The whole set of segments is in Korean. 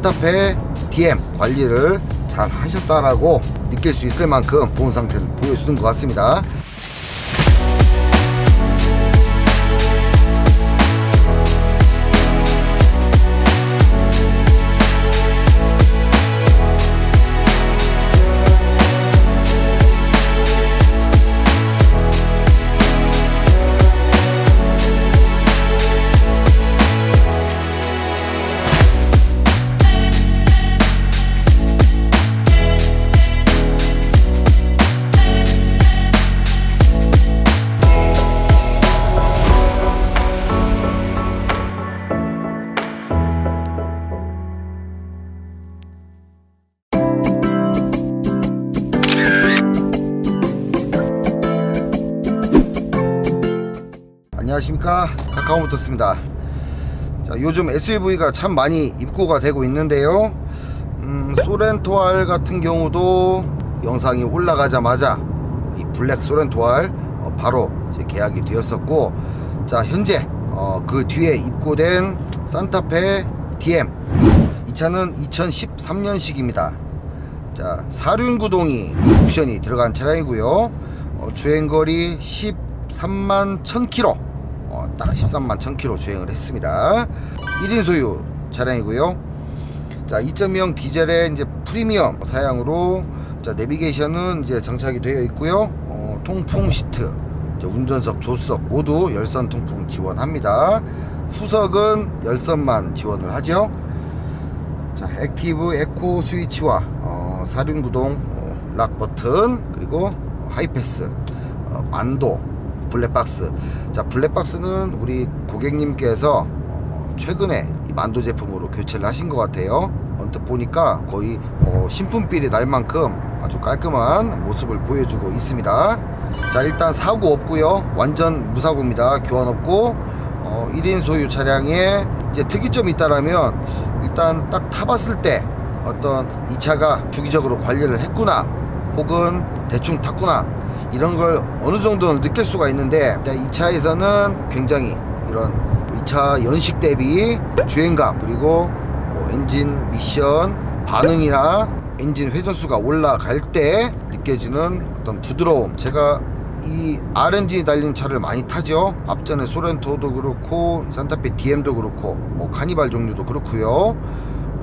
산타페 DM 관리를 잘 하셨다라고 느낄 수 있을 만큼 좋은 상태를 보여주는 것 같습니다. 안녕하십니까? 카카오모터스입니다. 자, 요즘 SUV가 참 많이 입고가 되고 있는데요. 음, 소렌토알 같은 경우도 영상이 올라가자마자 이 블랙 소렌토알 어, 바로 계약이 되었었고 자 현재 어, 그 뒤에 입고된 산타페 DM 이 차는 2013년식입니다. 자 사륜구동이 옵션이 들어간 차량이고요. 어, 주행거리 13만 1000km 어, 딱 13만 1000km 주행을 했습니다. 1인 소유 차량이고요. 자 2.0 디젤의 이제 프리미엄 사양으로 자 내비게이션은 이제 장착이 되어 있고요. 어, 통풍 시트 운전석 조수석 모두 열선 통풍 지원합니다. 후석은 열선만 지원을 하죠. 자 액티브 에코 스위치와 어, 사륜구동 어, 락 버튼 그리고 하이패스 어, 만도 블랙박스. 자 블랙박스는 우리 고객님께서 어, 최근에 이 만도 제품으로 교체를 하신 것 같아요. 언뜻 보니까 거의 어, 신품필이 날 만큼 아주 깔끔한 모습을 보여주고 있습니다. 자 일단 사고 없고요. 완전 무사고입니다. 교환 없고 어, 1인 소유 차량에 이제 특이점이 있다라면 일단 딱 타봤을 때 어떤 이 차가 주기적으로 관리를 했구나 혹은 대충 탔구나 이런 걸 어느 정도는 느낄 수가 있는데 이 차에서는 굉장히 이런 이차 연식 대비 주행감 그리고 뭐 엔진 미션 반응이나 엔진 회전수가 올라갈 때 느껴지는 어떤 부드러움. 제가 이 RNG 달린 차를 많이 타죠. 앞전에 소렌토도 그렇고 산타페 DM도 그렇고 뭐 카니발 종류도 그렇고요.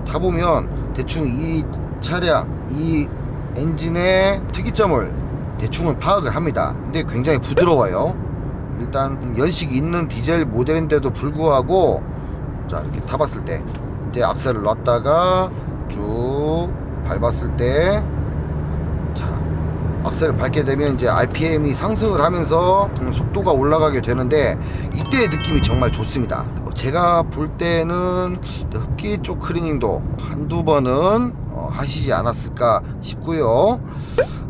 타보면 대충 이 차량 이 엔진의 특이점을 대충은 파악을 합니다 근데 굉장히 부드러워요 일단 연식이 있는 디젤 모델인데도 불구하고 자 이렇게 타봤을 때 이제 악셀을 놨다가 쭉 밟았을 때 자, 악셀을 밟게 되면 이제 RPM이 상승을 하면서 음, 속도가 올라가게 되는데 이때의 느낌이 정말 좋습니다. 어, 제가 볼 때는 흡기 쪽 클리닝도 한두 번은 어, 하시지 않았을까 싶고요.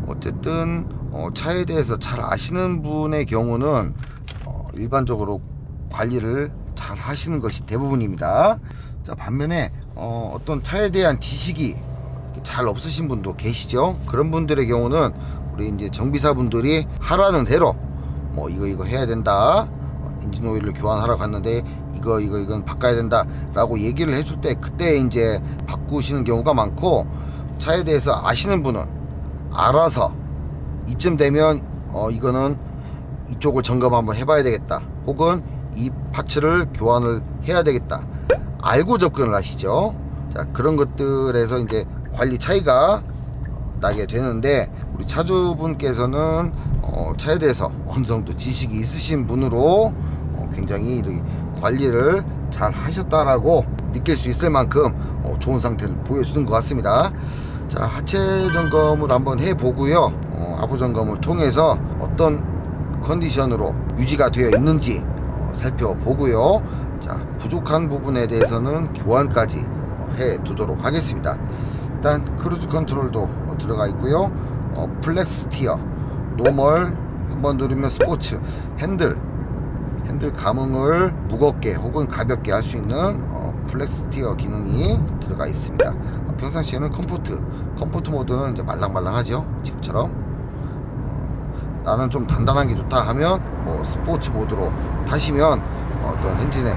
어쨌든 어, 차에 대해서 잘 아시는 분의 경우는 어, 일반적으로 관리를 잘 하시는 것이 대부분입니다. 자 반면에 어, 어떤 차에 대한 지식이 잘 없으신 분도 계시죠. 그런 분들의 경우는 우리 이제 정비사분들이 하라는 대로 뭐 이거 이거 해야 된다. 어, 엔진 오일을 교환하러 갔는데 이거 이거 이건 바꿔야 된다라고 얘기를 해줄 때 그때 이제 바꾸시는 경우가 많고 차에 대해서 아시는 분은 알아서 이쯤 되면 어 이거는 이쪽을 점검 한번 해봐야 되겠다. 혹은 이 파츠를 교환을 해야 되겠다. 알고 접근을 하시죠. 자 그런 것들에서 이제 관리 차이가 어, 나게 되는데 우리 차주분께서는 어, 차에 대해서 어느 정도 지식이 있으신 분으로 어, 굉장히 이 관리를 잘 하셨다라고 느낄 수 있을 만큼 어, 좋은 상태를 보여주는 것 같습니다. 자 하체 점검을 한번 해보고요. 어, 아부 점검을 통해서 어떤 컨디션으로 유지가 되어 있는지 어, 살펴보고요. 자 부족한 부분에 대해서는 교환까지 어, 해 두도록 하겠습니다. 일단 크루즈 컨트롤도 어, 들어가 있고요. 어, 플렉스 티어, 노멀 한번 누르면 스포츠, 핸들, 핸들 감응을 무겁게 혹은 가볍게 할 수 있는 어, 플렉스 티어 기능이 들어가 있습니다. 어, 평상시에는 컴포트, 컴포트 모드는 이제 말랑말랑하죠. 지금처럼. 어, 나는 좀 단단한 게 좋다 하면 뭐 스포츠 모드로 타시면 어떤 엔진의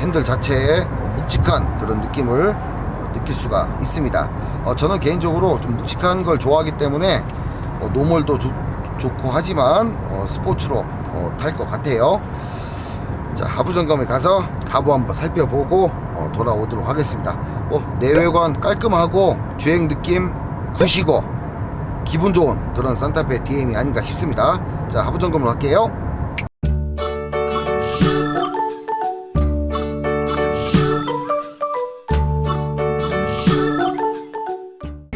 핸들 자체에 묵직한 그런 느낌을 어, 느낄 수가 있습니다. 어, 저는 개인적으로 좀 묵직한 걸 좋아하기 때문에 어, 노멀도 좋- 좋고 하지만 어, 스포츠로 탈것 같아요. 자 하부 점검에 가서 하부 한번 살펴보고 어, 돌아오도록 하겠습니다. 뭐 내외관 깔끔하고 주행 느낌 굿이고 기분 좋은 그런 산타페 DM이 아닌가 싶습니다. 자 하부 점검을 할게요.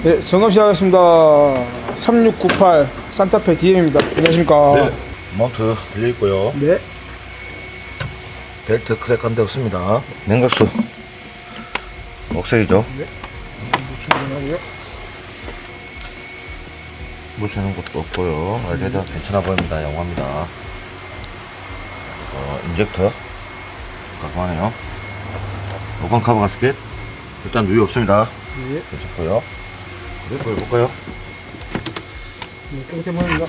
네, 점검 시작하겠습니다. 3698 산타페 DM입니다. 안녕하십니까? 네, 마운트 들려 있고요. 네. 벨트 크랙 한대 없습니다. 냉각수 억세이죠. 충분하고요. 보시는 것도 없고요. 라이드가 괜찮아 보입니다. 영화입니다. 어, 인젝터 깔끔하네요. 오건 카버 가스켓 일단 누이 없습니다. 네. 괜찮고요. 그래 보여볼까요? 네, 깨끗해 보입니다.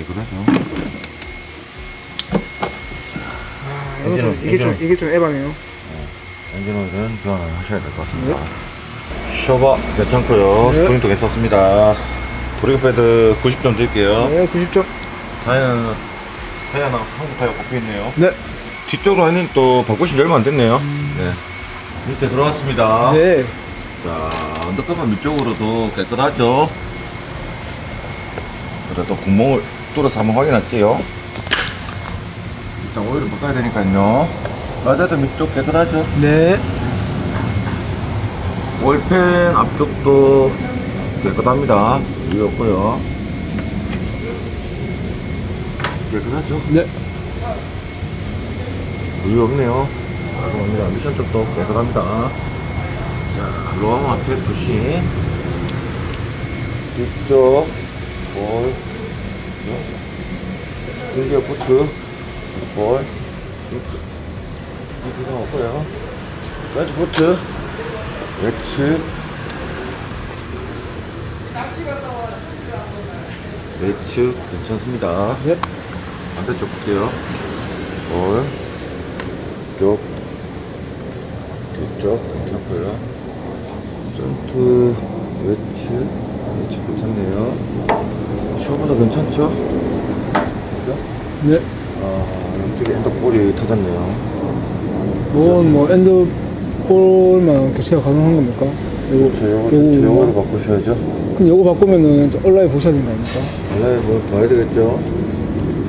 아, 이거 좀, 이게 좀, 이게 좀 에바네요. 엔진 오일은 교환을 하셔야 될 것 같습니다. 셔버 괜찮고요. 네. 스프링도 괜찮습니다. 브레이크 패드 90점 드릴게요. 네, 90점. 타이어는 타이어는 한국 타이어 꼽혀 있네요. 네. 뒤쪽으로 하니 또 바꾸신 지 얼마 안 됐네요. 네. 밑에 들어왔습니다. 네. 자, 언더커버 밑쪽으로도 깨끗하죠. 그래도 구멍을 뚫어서 한번 확인할게요. 일단 오일을 바꿔야 되니까요. 라자드 밑쪽 깨끗하죠. 네. 월펜 앞쪽도 깨끗합니다. 없고요. 깨끗하죠. 네. 위에 없네요. 깔끔합니다. 미션 쪽도 깨끗합니다. 자, 로아마 앞에 부신 뒤쪽 볼 클리어 포트 볼 이렇게 이상 없고요. 사이드 포트 웨츠 웨츠 괜찮습니다. 네. 반대쪽 볼게요. 볼, 쪽, 뒤쪽 괜찮고요. 점프, 웨츠, 웨츠 괜찮네요. 셔버도 괜찮죠? 그죠? 네. 아, 양쪽에 엔더볼이 터졌네요. 이건 뭐, 엔 드볼만 교체가 가능한 겁니까? 요거, 저 요거, 요거, 저 뭐- 바꾸셔야죠. 그럼 요거 바꾸면은 저 온라인 보셔야 거 아닙니까? 원래 뭐 봐야 되겠죠.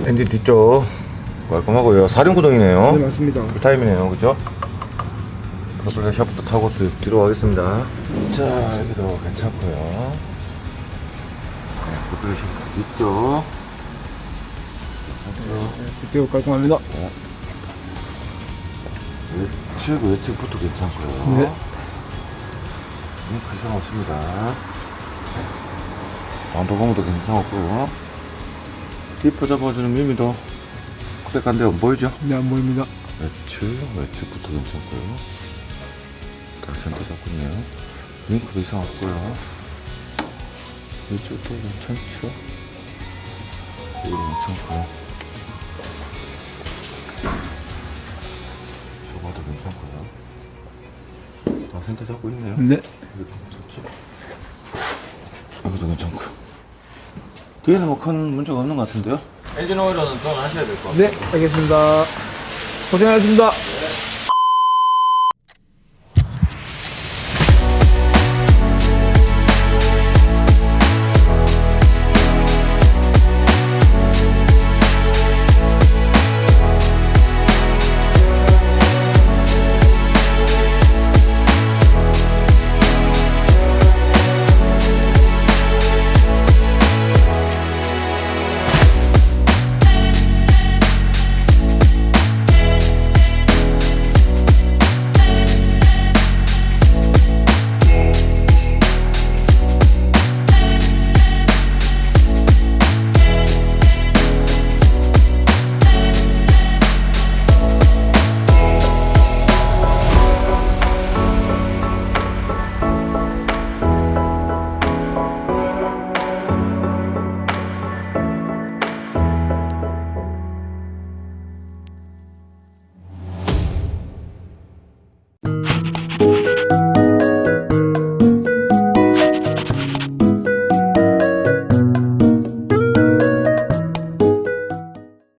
엔진 뒤쪽 깔끔하고요. 사륜구동이네요. 네, 맞습니다. 풀타임이네요, 그죠? 더블랙 샤프트 타고 뒤- 뒤로 가겠습니다. 자, 여기도 괜찮고요. 네, 더블랙 샤프트 있죠? 괜찮죠? 네, 뒷대고 깔끔합니다. 외 측, 외측부터 괜찮고요. 네. 음, 그 이상 없습니다. 반도공도 괜찮고, 디프 잡아주는 미미도 크랙한데 안 보이죠? 네, 안 보입니다. 외측, 외측부터 괜찮고요. 다 센터 잡고 있네요. 링크도 이상 없고요. 이쪽도 괜찮죠? 여기 괜찮고요. 다 센터 잡고 있네요. 네. 괜찮죠? 여기도 괜찮고요. 뒤에는 뭐 큰 문제가 없는 것 같은데요? 엔진 오일은 교환하셔야 될 것 같아요. 네, 알겠습니다. 고생하셨습니다.